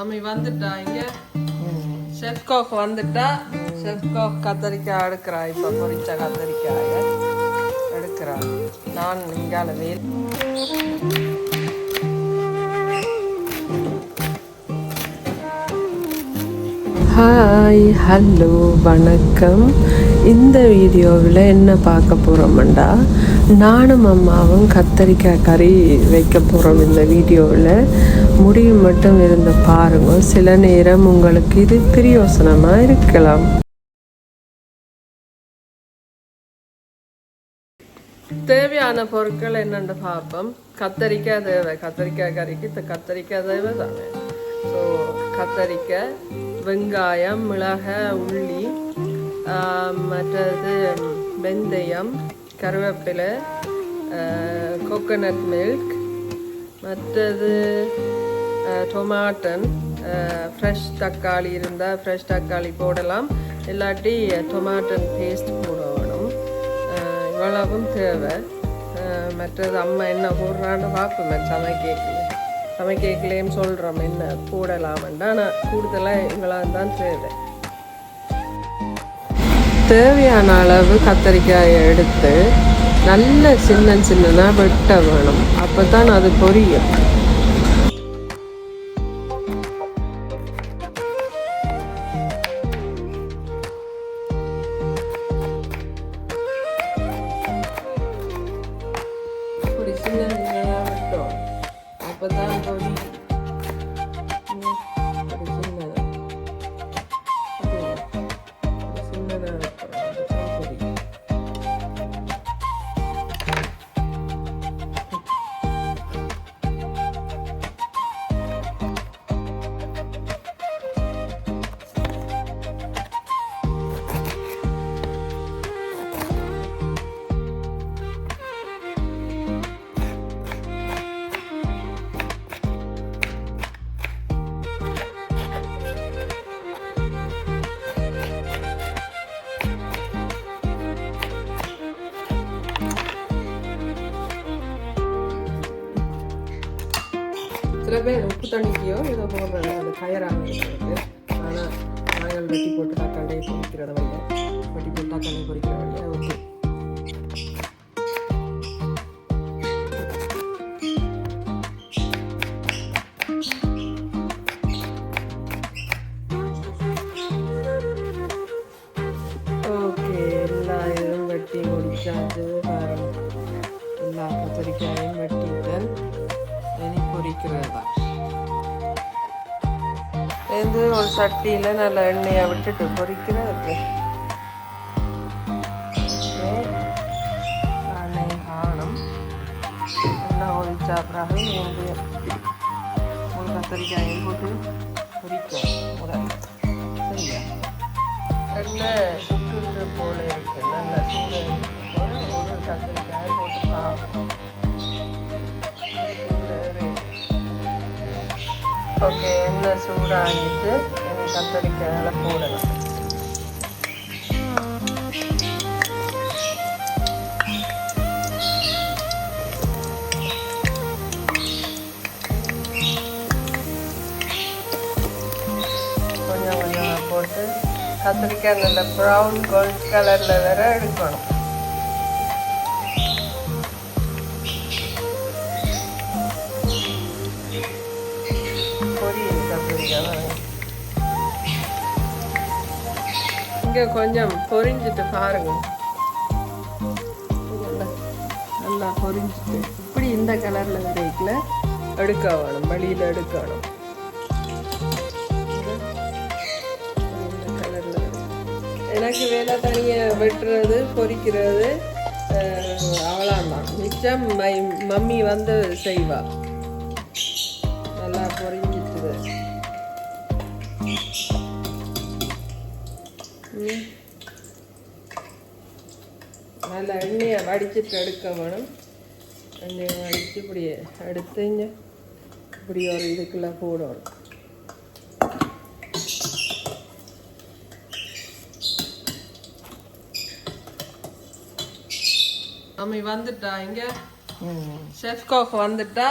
அம்மி வந்துட்டா இங்க? செஃப் கோக் வந்துட்டா. செஃப் கோக் கத்தரிக்காய் எடுக்கிறா. இப்போ பொரிச்ச கத்தரிக்காய எடுக்கிறா நான் இங்கால வேல் ஹாய் ஹலோ வணக்கம். இந்த வீடியோவில் என்ன பார்க்க போகிறோம்டா நானும் அம்மாவும் கத்தரிக்காய் கறி வைக்க போகிறோம் இந்த வீடியோவில். முடிவு மட்டும் இருந்து பாருங்கள் சில நேரம் உங்களுக்கு இது பிரியோசனமாக இருக்கலாம். தேவையான பொருட்கள் என்னென்னு பார்ப்போம். கத்தரிக்காய் தேவை. கத்தரிக்காய் கறிக்கு இந்த கத்தரிக்காய் தேவை தானே. ஸோ கத்தரிக்காய் வெங்காயம் மிளகாய் உள்ளி மற்றது வெந்தயம் கருவேப்பிலை கோகோனட் மில்க் மற்றது டொமாட்டன் ஃப்ரெஷ் தக்காளி இருந்தால் ஃப்ரெஷ் தக்காளி போடலாம். இல்லாட்டி டொமாட்டன் பேஸ்ட் போடணும். அஹ் இவ்வளவும் தேவை. மற்றது அம்மா என்ன போடுறான்னு பார்ப்போம் சமைக்கல சமைக்கலையும் சொல்கிறோம் என்ன போடலாம்டா ஆனால் கூடுதலாக இவ்வளோ தான் தேவை. தேவையான அளவு கத்தரிக்காயை எடுத்து நல்ல சின்ன சின்னதாக வெட்ட வேணும். அப்போ தான் அது பொரியும். இப்படி சின்ன அப்போ தான் சில உப்பு தண்ணிக்கையோ ஏதோ போடுறாங்க அந்த கயராக இருக்கு ஆனால் நாங்கள் வெட்டி போட்டு தக்காளி பொறிக்கிறத வழியா வெட்டி போட்டு தக்காளி பொறிக்கிற வழியா ஓகே. ஓகே முடிச்சாச்சு எல்லா கத்திரிக்காயும் இனி இது ஒரு சட்டியில் நல்ல எண்ணெயை விட்டுட்டு பொரிக்கிறது எண்ணெய் காணும். எல்லாம் ஒழிச்சா பிறகு வந்து ஒரு கத்திரிக்காயும் போட்டு பொறிக்கும் உடல். சரியா? எண்ணெய் சுட்டு போல இருக்கு. நல்ல சூடு ஒரு கத்திரிக்காய். ஓகே எண்ணெய் சூடாகிட்டு எனக்கு கத்தரிக்காயில் போடலாம் கொஞ்சம் கொஞ்சமாக போட்டு கத்திரிக்காய் நல்ல ப்ரௌன் கோல்ட் கலரில் வேற எடுக்கணும். இங்க கொஞ்சம் பொரிஞ்சிட்டு பாருங்க. நல்லா- பொரிஞ்சிட்டு. இப்படி இந்த கலர்ல கிடைக்கல எடுக்க வேணும் வெளியில அடுக்க வேணும் எனக்கு வேலை தனியை வெட்டுறது பொரிக்கிறது அவ்வளோதான் மிச்சம் மை மம்மி வந்து செய்வா. நல்லா பொரிஞ்சிட்டுது நல்லா எண்ணெயை வடிச்சிட்டு எடுக்க வேணும் எண்ணெயை வடித்து இப்படி எடுத்துங்க இப்படி ஒரு இதுக்குள்ள போடணும். அம்மி வந்துட்டா இங்க? செஃப் கோக் வந்துட்டா?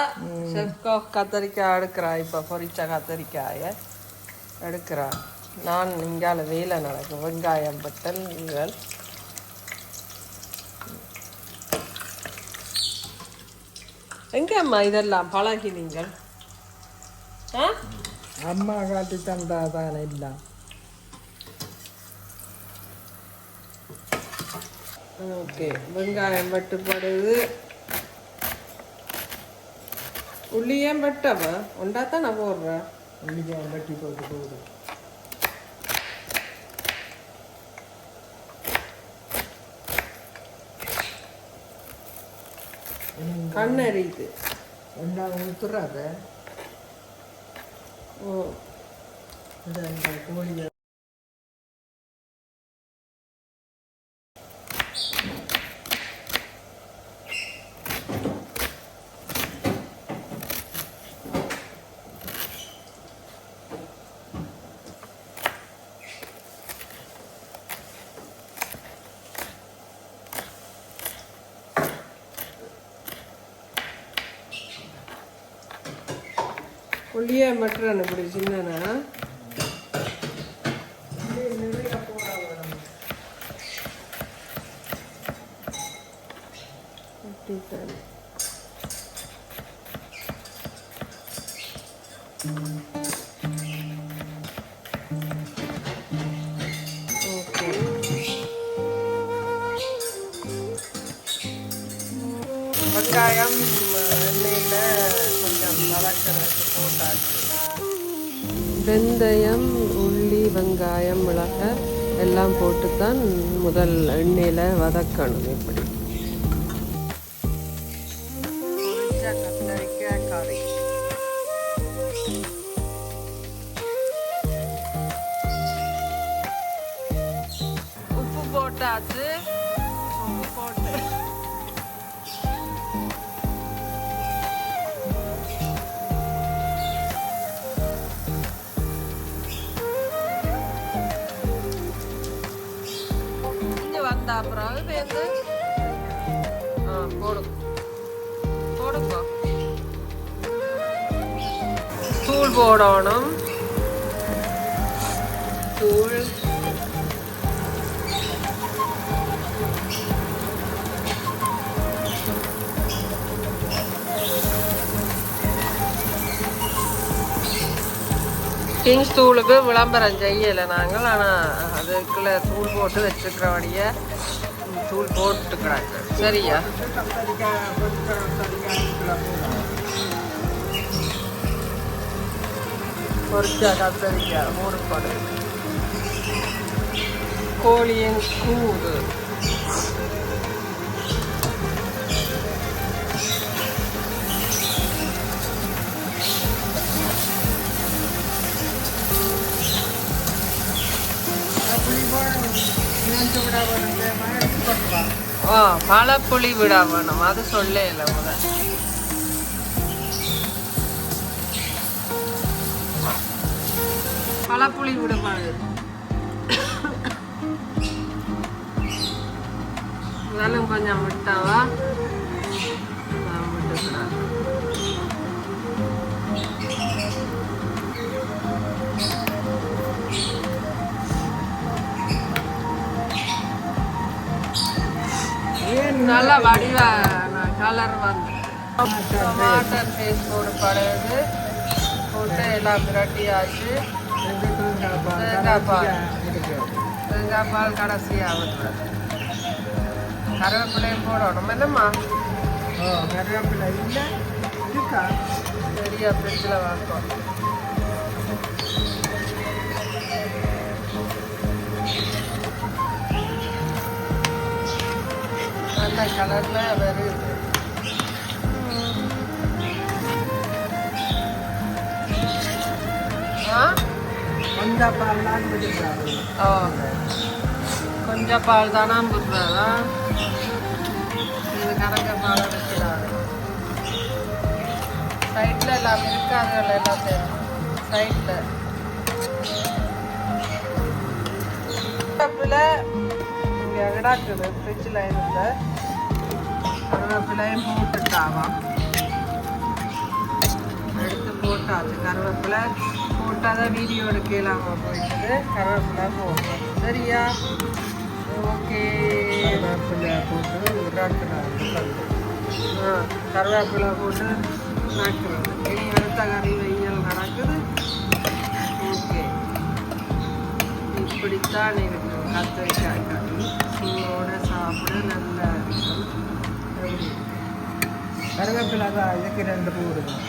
செஃப் கோக் கத்தரிக்காய் எடுக்கிறா. இப்போ பொரிச்ச கத்தரிக்காயை எடுக்கிறா. நான் இங்கால வேலை நடக்கும். வெங்காயம் பட்டல் நீங்கள் எங்கம்மா இதெல்லாம்? பழகி நீங்கள். ஆ? அம்மா காட்டி தந்தா தானே எல்லாம். ஓகே வெங்காயம் வெட்டுப்படுது. உள்ளியும் வெட்டவ? ஒண்டா தான் நான் போடுறேன் இன்னைக்கு வெட்டி போட்டு போகுது கண் எரியுது என்ன ஊத்துறாத ஓ. இந்த கோழியை உள்ளியே வெட்டுறேன் இப்படி சின்னனா ஓகே. வெங்காயம் எண்ணெயில் போட்டாச்சு வெந்தயம் உள்ளி வெங்காயம் மிளகாய் எல்லாம் போட்டு தான் முதல் எண்ணெயில் வதக்கணும் இப்படி. இங்கே அப்புறம் பேருந்து ஆ போடும் போடுப்பா தூள் போடணும். தூள். கிங்ஸ் தூளுக்கு விளம்பரம் செய்யலை நாங்கள் ஆனால் அதுக்குள்ளே தூள் போட்டு வச்சுக்கிறபடியே தூள் போட்டு கிடக்கு சரியா பொரிச்ச. பொரிச்சா கத்தரிக்காய் மூடுபடு கோழியின் கூடு அப்படி போடணும். நேர்ந்து விட வேணும். தேவை எடுத்து ஓ வா. ஆ பழப்புளி விட வேணும். அது சொல்ல இல்லை முதல் பழப்புளி விடுபாடு முதலும் கொஞ்சம் விட்டாவா? நல்ல வடிவா கலர் வந்து டொமாட்டர் பேஸ்ட் போட்டு பழகுது போட்டு எல்லாம் பிரட்டியாச்சு தேங்காய் பால், தேங்காய் பால். கடைசியாக விட்டுறது கருவேப்பிலையும் போடணும். என்னம்மா? கருவேப்பிலை இல்லை. இருக்கா? பெரிய ஃப்ரிட்ஜில் வாக்கும் நல்ல கலரில் வருது அந்த பால்லாம் விடுறாரு ஓ கொஞ்சம் பால் தானா புடுறதா இது கணக்க பால் எடுக்கிறாரு சைடில் எல்லாம் இருக்காதுகள் எல்லாம் தேவை சைடில் கப்பில் இங்கே கிடாக்குது ஃப்ரிட்ஜில் இருந்த கருவேப்பிலையும் போட்டுட்டாவாம் எடுத்து போட்டாச்சு கருவேப்பிலை போட்டால் தான் வீடியோ எடுக்கலாமா போயிட்டு கருவேப்பிலை போட்டோம் சரியா ஓகே கருவேப்பிலை போட்டு இறாக்குறாங்க ஆ கருவேப்பிலை போட்டு நக்குறது இனி அடுத்த கறி வெயில் நடக்குது ஓகே இப்படித்தான் இருக்கும் கத்திரிக்காய் கறி சூடோட சாப்பிட நல்லா இருக்கும் கருவேப்பிலை தான் இதுக்கு ரெண்டு பூ இருக்கும்